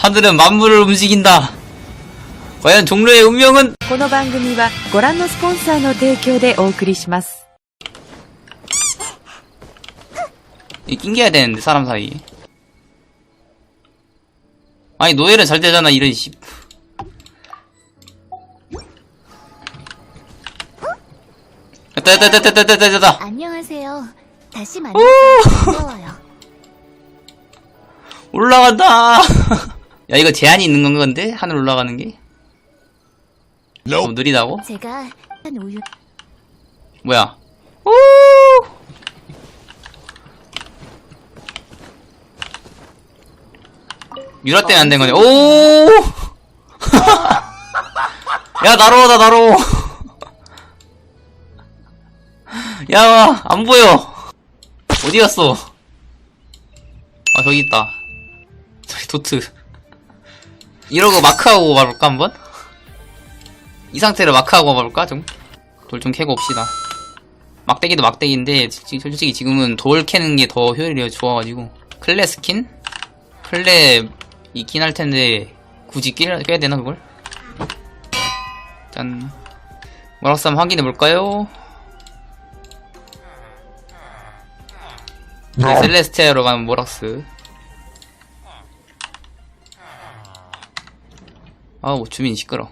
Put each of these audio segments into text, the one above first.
하늘은 만물을 움직인다. 과연 종로의 운명은 この番組はご覧のスポンサーの提供でお送りします。 이 낑겨야 되는데 사람 사이. 아니 노예는 잘 되잖아 이런 씨. 됐다 됐다 됐다 됐다 됐다 됐다. 안녕하세요. 다시 오! 만나서 반가워요. 올라간다. 야 이거 제한이 있는 건 건데 하늘 올라가는 게? 너무 느리다고? 제가 한 우유 뭐야? 오! 유라 때문에 안 된 거네. 오! 야, 날아오다, 날아오. 야, 안 보여. 어디 갔어? 아, 저기 있다. 저기 도트. 이러고 마크하고 가볼까, 한번? 이 상태로 마크하고 가볼까, 좀? 돌 좀 캐고 옵시다. 막대기도 막대기인데 지- 솔직히 지금은 돌 캐는 게 더 효율이 좋아가지고 클레 스킨? 클레 있긴 할 텐데 굳이 끼, 껴야 되나 그걸? 짠 한번 확인해 볼까요? 네, 셀레스테아로 가는 모락스 아우 주민 시끄러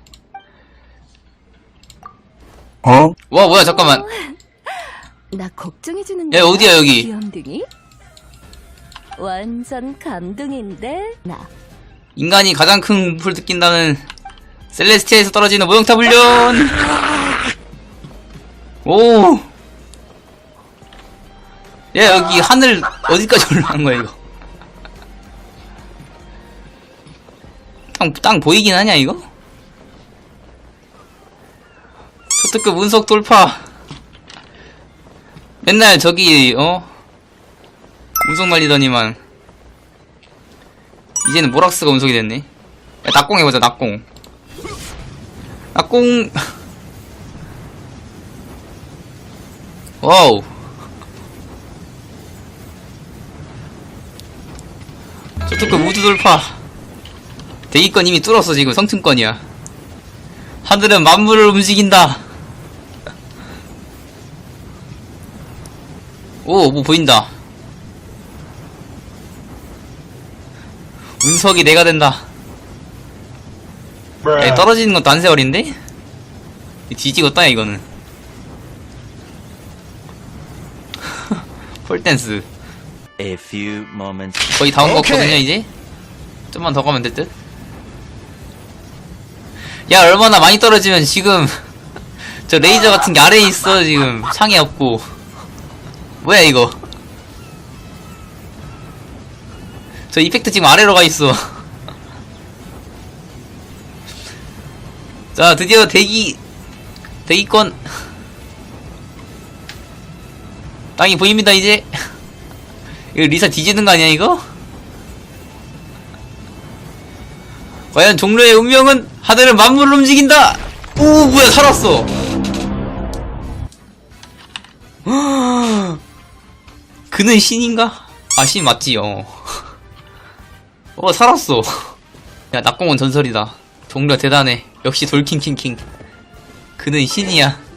어? 와 뭐야 잠깐만 나 걱정해주는 야, 어디야, 여기? 귀염둥이? 완전 감동인데 나 인간이 가장 큰 불을 느낀다는 셀레스티아에서 떨어지는 모형탑 훈련! 오! 야, 여기 하늘 어디까지 올라간 거야, 이거? 땅, 땅 보이긴 하냐, 이거? 초특급 운석 돌파! 맨날 저기, 어? 운석 날리더니만. 이제는 모락스가 운석이 됐네. 야, 낙공 해보자, 낙공. 낙공. 와우. 저특급 우주 돌파. 대기권 이미 뚫었어, 지금. 성층권이야. 하늘은 만물을 움직인다. 오, 뭐 보인다. 운석이 내가 된다. 야, 떨어지는 것도 안 세월인데? 뒤지겠다, 이거는. 폴댄스. A few moments. 거의 다온거 오케이. 같거든요, 이제? 좀만 더 가면 될 듯? 야, 얼마나 많이 떨어지면 지금, 저 레이저 같은 게 아래에 있어, 지금. 창이 없고. 뭐야, 이거. 저 이펙트 지금 아래로 가 있어. 자, 드디어 대기, 대기권. 땅이 보입니다, 이제. 이거 리사 뒤지는 거 아니야, 이거? 과연 종로의 운명은 하늘은 만물을 움직인다! 오, 뭐야, 살았어! 그는 신인가? 아, 신 맞지, 어. 어, 살았어. 야, 낙공은 전설이다. 종려 대단해. 역시 돌킹킹킹. 그는 신이야.